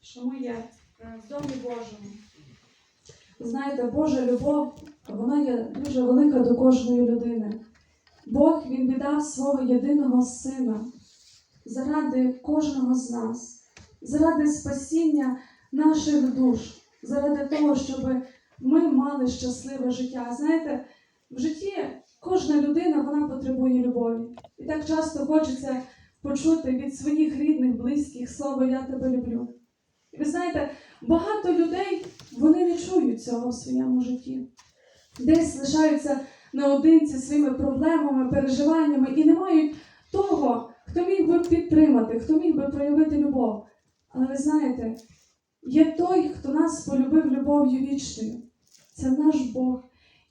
що ми є е, в домі Божому. Знаєте, Божа любов, вона є дуже велика до кожної людини. Бог Він віддав свого єдиного сина заради кожного з нас, заради спасіння наших душ, заради того, щоб ми мали щасливе життя. Знаєте, в житті кожна людина вона потребує любові. І так часто хочеться почути від своїх рідних, близьких слово Я тебе люблю. Ви знаєте, багато людей вони не чують цього в своєму житті. Десь лишаються наодинці своїми проблемами, переживаннями і не мають того, хто міг би підтримати, хто міг би проявити любов. Але ви знаєте, є той, хто нас полюбив любов'ю вічною. Це наш Бог.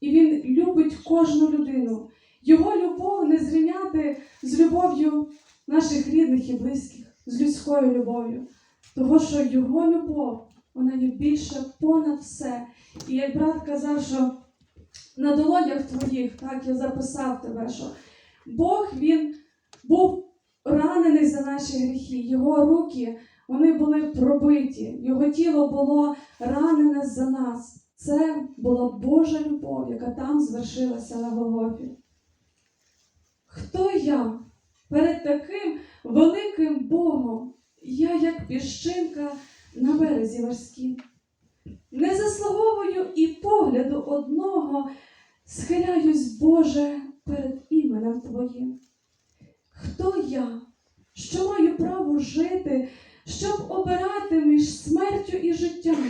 І Він любить кожну людину. Його любов не зрівняти з любов'ю наших рідних і близьких, з людською любов'ю. Того, що його любов, вона є більше понад все. І як брат казав, що на долонях твоїх, так я записав тебе, що Бог він був ранений за наші гріхи, його руки вони були пробиті, його тіло було ранене за нас. Це була Божа любов, яка там звершилася на Голгофі. Хто я перед таким великим Богом? Я як піщинка на березі морській. Не заслуговую і погляду одного, схиляюсь, Боже, перед іменем Твоїм. Хто я, що маю право жити, щоб обирати між смертю і життям?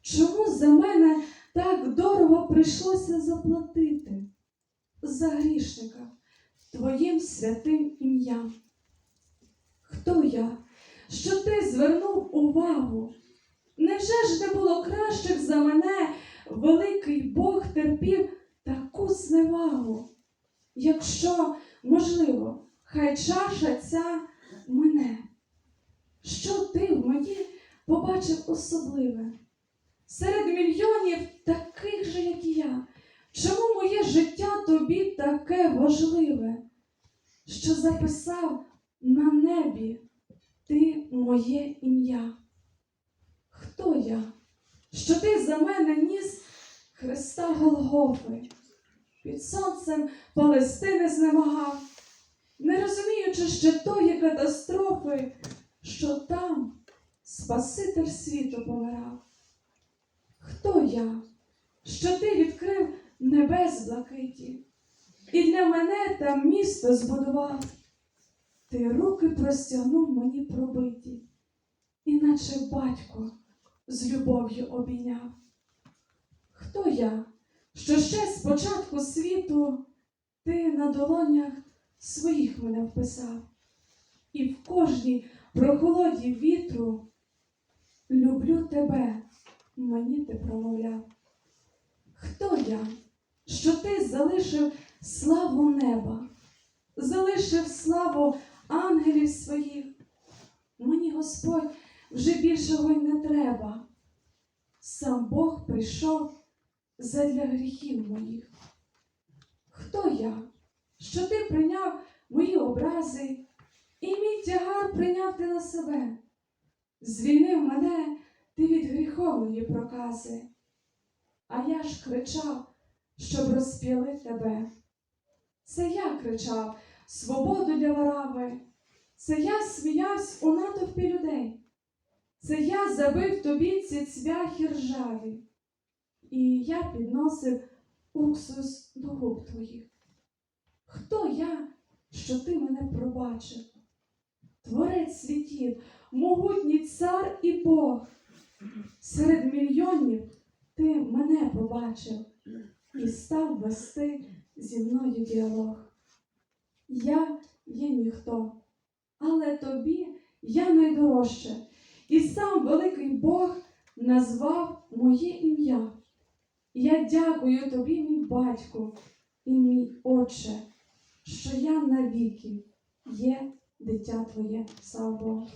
Чому за мене так дорого прийшлося заплатити за грішника Твоїм святим ім'ям? Хто я, що ти звернув увагу? Невже ж не було кращих за мене, великий Бог терпів таку зневагу? Якщо, можливо, хай чаша ця мене, що ти в мені побачив особливе? Серед мільйонів таких же, як і я, чому моє життя тобі таке важливе, що записав на небі ти моє ім'я? Хто я? Що ти за мене ніс Христа Голгофи, під сонцем Палестини знемагав, не розуміючи ще тої катастрофи, що там Спаситель світу помирав. Хто я? Що ти відкрив небес блакиті, і для мене там місто збудував. Ти руки простягнув мені пробиті, іначе батько з любов'ю обійняв. Хто я, що ще з початку світу ти на долонях своїх мене вписав, і в кожній прохолоді вітру люблю тебе, мені ти промовляв. Хто я, що ти залишив славу неба, залишив славу ангелів своїх? Мені Господь вже більшого й не треба. Сам Бог прийшов задля гріхів моїх. Хто я, що ти прийняв мої образи, і мій тягар прийняв ти на себе? Звільнив мене ти від гріховної прокази, а я ж кричав, щоб розп'яли тебе. Це я кричав свободу для варами, це я сміявсь у натовпі людей. Це я забив тобі ці цвяхи ржаві, і я підносив уксус до губ твоїх. Хто я, що ти мене пробачив? Творець світів, могутній цар і Бог. Серед мільйонів ти мене побачив і став вести зі мною діалог. Я є ніхто, але тобі я найдорожче, і сам великий Бог назвав моє ім'я. Я дякую тобі, мій батьку і мій отче, що я навіки є дитя твоє. Слава Богу.